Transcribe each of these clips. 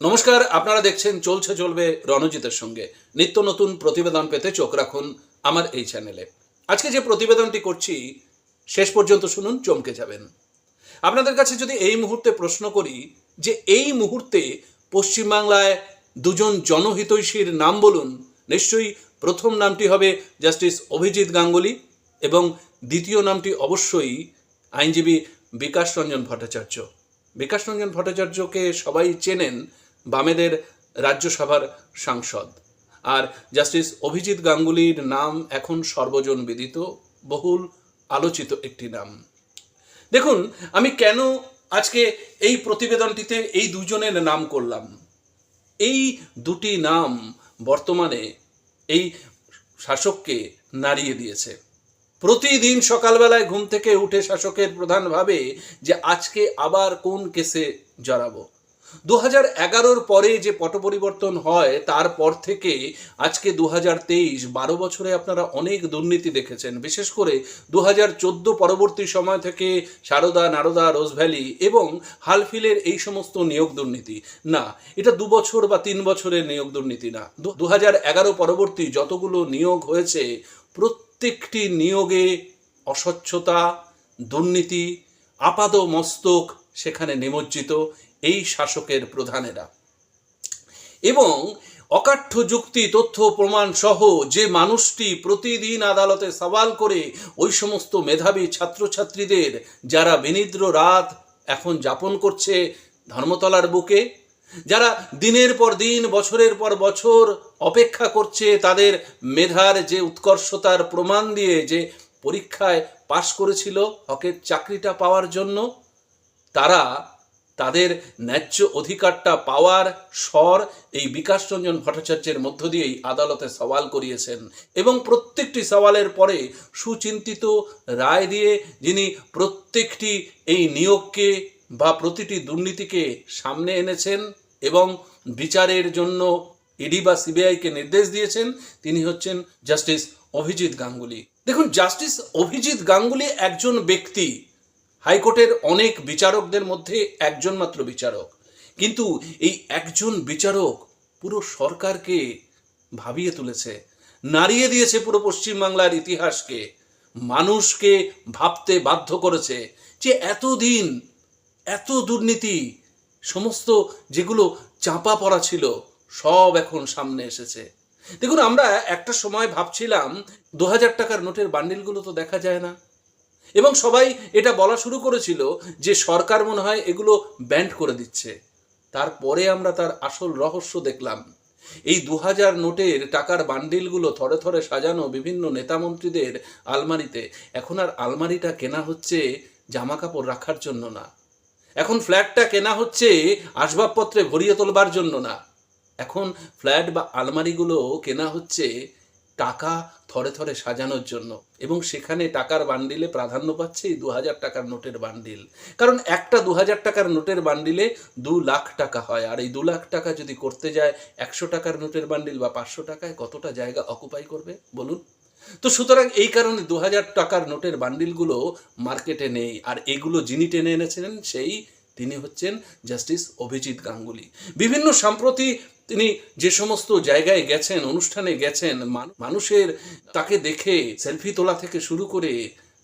নমস্কার, আপনারা দেখছেন চলছে চলবে রণজিতের সঙ্গে। নিত্য নতুন প্রতিবেদন পেতে চোখ রাখুন আমার এই চ্যানেলে। আজকে যে প্রতিবেদনটি করছি, শেষ পর্যন্ত শুনুন, চমকে যাবেন। আপনাদের কাছে যদি এই মুহূর্তে প্রশ্ন করি যে এই মুহূর্তে পশ্চিমবাংলায় দুজন জনহিতৈষীর নাম বলুন, নিশ্চয়ই প্রথম নামটি হবে জাস্টিস অভিজিৎ গাঙ্গুলি এবং দ্বিতীয় নামটি অবশ্যই আইনজীবী বিকাশ রঞ্জন ভট্টাচার্য। বিকাশ রঞ্জন ভট্টাচার্যকে সবাই চেনেন বামেদের রাজ্যসভার সাংসদ। আর জাস্টিস অভিজিৎ গাঙ্গুলির নাম এখন সর্বজন বিদিত, বহুল আলোচিত একটি নাম। দেখুন, আমি কেন আজকে এই প্রতিবেদনটিতে এই দুজনের নাম করলাম? এই দুটি নাম বর্তমানে এই শাসককে নাড়িয়ে দিয়েছে। প্রতিদিন সকালবেলায় ঘুম থেকে উঠে শাসকের প্রধান ভাবে যে আজকে আবার কোন কেসে জড়াবো। দু হাজার এগারোর পরে যে পট পরিবর্তন হয়, তারপর থেকে আজকে দু হাজার তেইশ, বারো বছরে আপনারা অনেক দুর্নীতি দেখেছেন। বিশেষ করে দু হাজার চোদ্দ পরবর্তী সময় থেকে সারদা, নারদা রোজভ্যালি এবং হালফিলের এই সমস্ত নিয়োগ দুর্নীতি। না, এটা দু বছর বা তিন বছরের নিয়োগ দুর্নীতি না। দু হাজার এগারো পরবর্তী যতগুলো নিয়োগ হয়েছে, প্রত্যেকটি নিয়োগে অস্বচ্ছতা, দুর্নীতি আপাদ মস্তক সেখানে নিমজ্জিত। এই শাসকের প্রধানেরা। এবং অকাঠ্য যুক্তি, তথ্য, প্রমাণ সহ যে মানুষটি প্রতিদিন আদালতে সওয়াল করে, ওই সমস্ত মেধাবী ছাত্রছাত্রীদের যারা বিনিদ্র রাত এখন যাপন করছে ধর্মতলার বুকে, যারা দিনের পর দিন, বছরের পর বছর অপেক্ষা করছে তাদের মেধার যে উৎকর্ষতার প্রমাণ দিয়ে যে পরীক্ষায় পাশ করেছিল, হকের চাকরিটা পাওয়ার জন্য, তারা তাদের ন্যায্য অধিকারটা পাওয়ার স্বর এই বিকাশ রঞ্জন ভট্টাচার্যের মধ্য দিয়েই আদালতে সওয়াল করিয়েছেন এবং প্রত্যেকটি সওয়ালের পরে সুচিন্তিত রায় দিয়ে যিনি প্রত্যেকটি এই নিয়োগকে বা প্রতিটি দুর্নীতিকে সামনে এনেছেন এবং বিচারের জন্য ইডি বা সিবিআইকে নির্দেশ দিয়েছেন, তিনি হচ্ছেন জাস্টিস অভিজিৎ গাঙ্গুলি। দেখুন, জাস্টিস অভিজিৎ গাঙ্গুলি একজন ব্যক্তি হাইকোর্টের অনেক বিচারকদের মধ্যে একজন মাত্র বিচারক। কিন্তু এই একজন বিচারক পুরো সরকারকে ভাবিয়ে তুলেছে, নাড়িয়ে দিয়েছে পুরো পশ্চিমবাংলার ইতিহাসকে, মানুষকে ভাবতে বাধ্য করেছে যে এতদিন এত দুর্নীতি, সমস্ত যেগুলো চাপা পড়া ছিল, সব এখন সামনে এসেছে। দেখুন, আমরা একটা সময় ভাবছিলাম, দু হাজার টাকার নোটের বান্ডিলগুলো তো দেখা যায় না। এবং সবাই এটা বলা শুরু করেছিল যে সরকার মনে হয় এগুলো ব্যান্ড করে দিচ্ছে। তারপরে আমরা তার আসল রহস্য দেখলাম। এই দু হাজার নোটের টাকার বান্ডিলগুলো থরে থরে সাজানো বিভিন্ন নেতামন্ত্রীদের আলমারিতে। এখন আর আলমারিটা কেনা হচ্ছে জামা কাপড় রাখার জন্য না। এখন ফ্ল্যাটটা কেনা হচ্ছে আসবাবপত্রে ভরিয়ে তোলবার জন্য না। এখন ফ্ল্যাট বা আলমারিগুলো কেনা হচ্ছে টাকা থরে থরে সাজানোর জন্য। এবং সেখানে টাকার বান্ডিলে প্রাধান্য পাচ্ছে এই দু হাজার টাকার নোটের বান্ডিল। কারণ একটা দু হাজার টাকার নোটের বান্ডিলে দু লাখ টাকা হয়। আর এই দু লাখ টাকা যদি করতে যায়, একশো টাকার নোটের বান্ডিল বা পাঁচশো টাকায় কতটা জায়গা অকুপাই করবে? বলুন। তো সুতরাং এই কারণে দু হাজার টাকার নোটের বান্ডিলগুলো মার্কেটে নেই। আর এগুলো যিনি টেনে এনেছিলেন সেই তিনি হচ্ছেন জাস্টিস অভিজিৎ গাঙ্গুলি। বিভিন্ন সম্প্রতি তিনি যে সমস্ত জায়গায় গেছেন, অনুষ্ঠানে গেছেন মানুষের তাকে দেখে, সেলফি তোলা থেকে শুরু করে,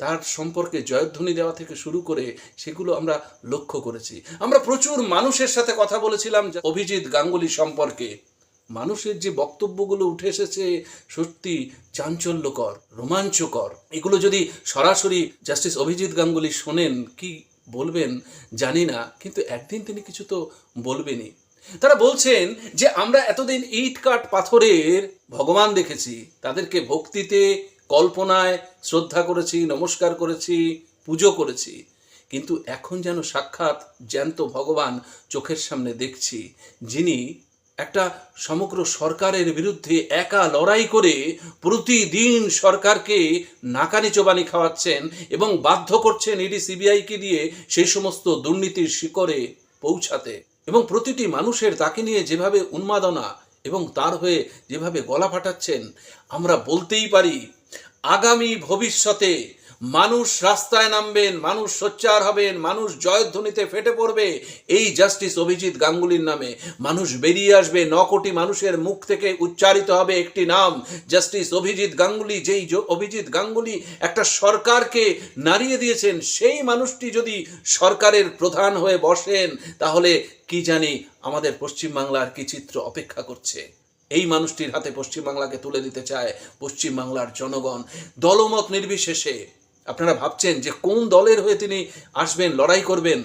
তার সম্পর্কে জয়ধ্বনি দেওয়া থেকে শুরু করে, সেগুলো আমরা লক্ষ্য করেছি। আমরা প্রচুর মানুষের সাথে কথা বলেছিলাম অভিজিৎ গাঙ্গুলি সম্পর্কে। মানুষের যে বক্তব্যগুলো উঠে এসেছে সত্যি চাঞ্চল্যকর, রোমাঞ্চকর। এগুলো যদি সরাসরি জাস্টিস অভিজিৎ গাঙ্গুলি শোনেন, কি বলবেন, জানি না, কিন্তু একদিন তিনি কিছু তো বলবেনই। তারা বলছেন যে, আমরা এতদিন ইট কাঠ পাথরের ভগবান দেখেছি। তাদেরকে ভক্তিতে, কল্পনায় শ্রদ্ধা করেছি, নমস্কার করেছি, পুজো করেছি। কিন্তু এখন যেন সাক্ষাৎ জ্যান্ত ভগবান চোখের সামনে দেখছি, যিনি একটা সমগ্র সরকারের বিরুদ্ধে একা লড়াই করে প্রতিদিন সরকারকে নাকানি চোবানি খাওয়াচ্ছেন এবং বাধ্য করছেন ইডি সিবিআইকে দিয়ে সেই সমস্ত দুর্নীতির শিকরে পৌঁছাতে। এবং প্রতিটি মানুষের তাকে নিয়ে যেভাবে উন্মাদনা এবং তার হয়ে যেভাবে গলা ফাটাচ্ছেন, আমরা বলতেই পারি, আগামী ভবিষ্যতে মানুষ রাস্তায় নামবেন, মানুষ সোচ্চার হবেন, মানুষ জয়ধ্বনিতে ফেটে পড়বে। এই জাস্টিস অভিজিৎ গাঙ্গুলির নামে। মানুষ বেরিয়ে আসবে, ন কোটি মানুষের মুখ থেকে উচ্চারিত হবে একটি নাম। জাস্টিস অভিজিৎ গাঙ্গুলি, যেই অভিজিৎ গাঙ্গুলি একটা সরকারকে নাড়িয়ে দিয়েছেন, সেই মানুষটি যদি সরকারের প্রধান হয়ে বসেন, তাহলে কি জানি আমাদের পশ্চিমবাংলার কি চিত্র অপেক্ষা করছে? এই মানুষটির হাতে পশ্চিমবাংলাকে তুলে দিতে চায় পশ্চিমবাংলার জনগণ। দলমত নির্বিশেষে আপনারা ভাবছেন যে কোন দলের হয়ে তিনি আসবেন, লড়াই করবেন?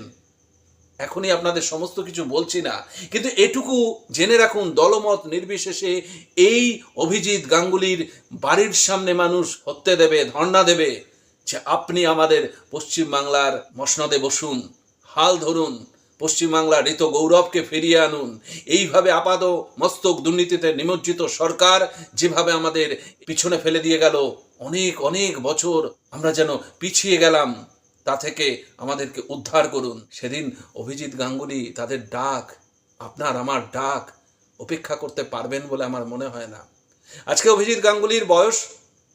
এখনই আপনাদের সমস্ত কিছু বলছি না। কিন্তু এটুকু জেনে রাখুন, দলমত নির্বিশেষে এই অভিজিৎ গাঙ্গুলির বাড়ির সামনে মানুষ হত্যে দেবে, ধর্ণা দেবে। যে আপনি আমাদের পশ্চিমবাংলার মসনদে বসুন, হাল ধরুন। পশ্চিমবাংলার ঋত গৌরবকে ফিরিয়ে আনুন। এইভাবে আপাদ মস্তক দুর্নীতিতে নিমজ্জিত সরকার যেভাবে আমাদের পিছনে ফেলে দিয়ে গেল, অনেক অনেক বছর আমরা যেন পিছিয়ে গেলাম, তা থেকে আমাদেরকে উদ্ধার করুন। সেদিন অভিজিৎ গাঙ্গুলি তাদের ডাক, আপনার আমার ডাক উপেক্ষা করতে পারবেন বলে আমার মনে হয় না। আজকে অভিজিৎ গাঙ্গুলির বয়স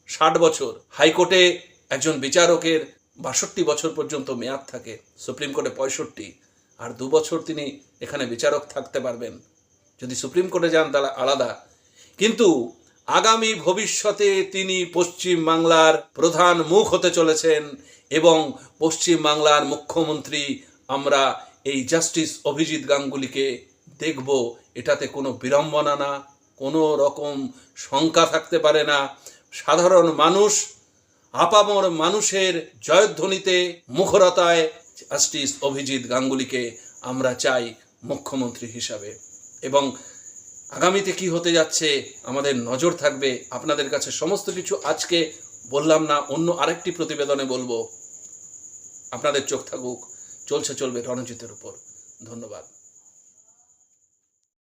ষাট বছর। হাইকোর্টে একজন বিচারকের বাষট্টি বছর পর্যন্ত মেয়াদ থাকে, সুপ্রিম কোর্টে পঁয়ষট্টি। আর দু বছর তিনি এখানে বিচারক থাকতে পারবেন। যদি সুপ্রিম কোর্টে যান, তাহলে আলাদা। কিন্তু আগামী ভবিষ্যতে তিনি পশ্চিম বাংলার প্রধান মুখ হতে চলেছেন এবং পশ্চিম বাংলার মুখ্যমন্ত্রী, আমরা এই জাস্টিস অভিজিৎ গাঙ্গুলিকে দেখব। এটাতে কোনো বিড়ম্বনা না, কোনো রকম শঙ্কা থাকতে পারে না। সাধারণ মানুষ, আপামর মানুষের জয়ধ্বনিতে মুখরতায় জাস্টিস অভিজিৎ গাঙ্গুলিকে আমরা চাই মুখ্যমন্ত্রী হিসাবে। এবং আগামীতে কি হতে যাচ্ছে, আমাদের নজর থাকবে। আপনাদের কাছে সমস্ত কিছু আজকে বললাম না, অন্য আরেকটি প্রতিবেদনে বলব। আপনাদের চোখ থাকুক, চলছে চলবে রণজিতের উপর। ধন্যবাদ।